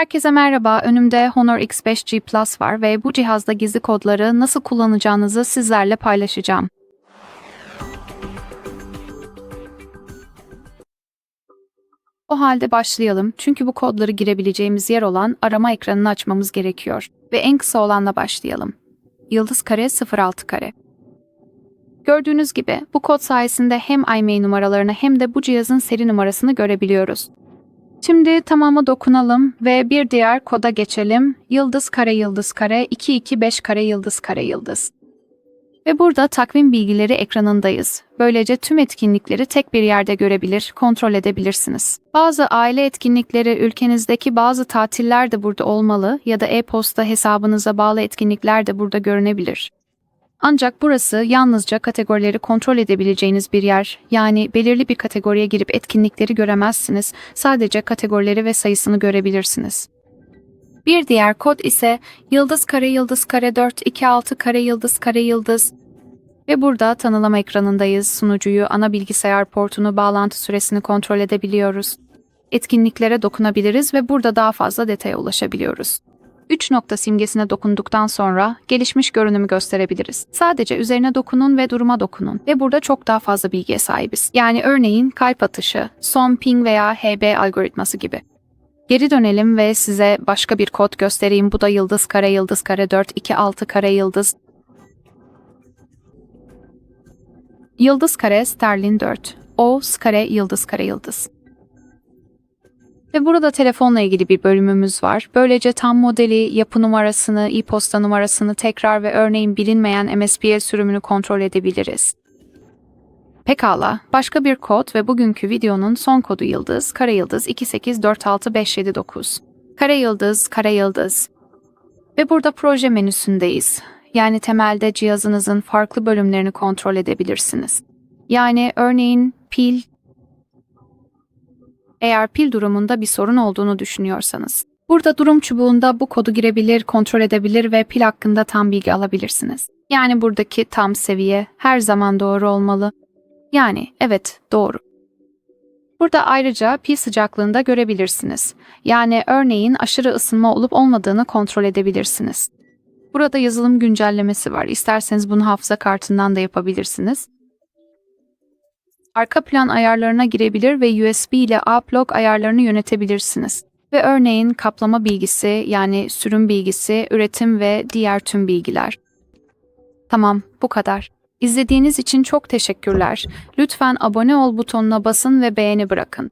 Herkese merhaba. Önümde Honor X5G Plus var ve bu cihazda gizli kodları nasıl kullanacağınızı sizlerle paylaşacağım. O halde başlayalım çünkü bu kodları girebileceğimiz yer olan arama ekranını açmamız gerekiyor. Ve en kısa olanla başlayalım. Yıldız kare 06 kare. Gördüğünüz gibi bu kod sayesinde hem IMEI numaralarını hem de bu cihazın seri numarasını görebiliyoruz. Şimdi tamama dokunalım ve bir diğer koda geçelim. Yıldız kare yıldız kare 225 kare yıldız kare yıldız. Ve burada takvim bilgileri ekranındayız. Böylece tüm etkinlikleri tek bir yerde görebilir, kontrol edebilirsiniz. Bazı aile etkinlikleri, ülkenizdeki bazı tatiller de burada olmalı ya da e-posta hesabınıza bağlı etkinlikler de burada görünebilir. Ancak burası yalnızca kategorileri kontrol edebileceğiniz bir yer. Yani belirli bir kategoriye girip etkinlikleri göremezsiniz. Sadece kategorileri ve sayısını görebilirsiniz. Bir diğer kod ise yıldız kare yıldız kare 4 2 6 kare yıldız kare yıldız ve burada tanılama ekranındayız. Sunucuyu, ana bilgisayar portunu, bağlantı süresini kontrol edebiliyoruz. Etkinliklere dokunabiliriz ve burada daha fazla detaya ulaşabiliyoruz. 3 nokta simgesine dokunduktan sonra gelişmiş görünümü gösterebiliriz. Sadece üzerine dokunun ve duruma dokunun ve burada çok daha fazla bilgiye sahibiz. Yani örneğin kalp atışı, son ping veya HB algoritması gibi. Geri dönelim ve size başka bir kod göstereyim. Bu da yıldız kare yıldız kare 4 2 6 kare yıldız. Yıldız kare sterlin 4. O kare yıldız kare yıldız. Ve burada telefonla ilgili bir bölümümüz var. Böylece tam modeli, yapı numarasını, e-posta numarasını tekrar ve örneğin bilinmeyen MSPL sürümünü kontrol edebiliriz. Pekala, başka bir kod ve bugünkü videonun son kodu yıldız, kare yıldız 2846579. Kare yıldız, kare yıldız. Ve burada proje menüsündeyiz. Yani temelde cihazınızın farklı bölümlerini kontrol edebilirsiniz. Yani örneğin pil, eğer pil durumunda bir sorun olduğunu düşünüyorsanız. Burada durum çubuğunda bu kodu girebilir, kontrol edebilir ve pil hakkında tam bilgi alabilirsiniz. Yani buradaki tam seviye her zaman doğru olmalı. Yani evet doğru. Burada ayrıca pil sıcaklığını da görebilirsiniz. Yani örneğin aşırı ısınma olup olmadığını kontrol edebilirsiniz. Burada yazılım güncellemesi var. İsterseniz bunu hafıza kartından da yapabilirsiniz. Arka plan ayarlarına girebilir ve USB ile A-Plug ayarlarını yönetebilirsiniz. Ve örneğin kaplama bilgisi yani sürüm bilgisi, üretim ve diğer tüm bilgiler. Tamam, bu kadar. İzlediğiniz için çok teşekkürler. Lütfen abone ol butonuna basın ve beğeni bırakın.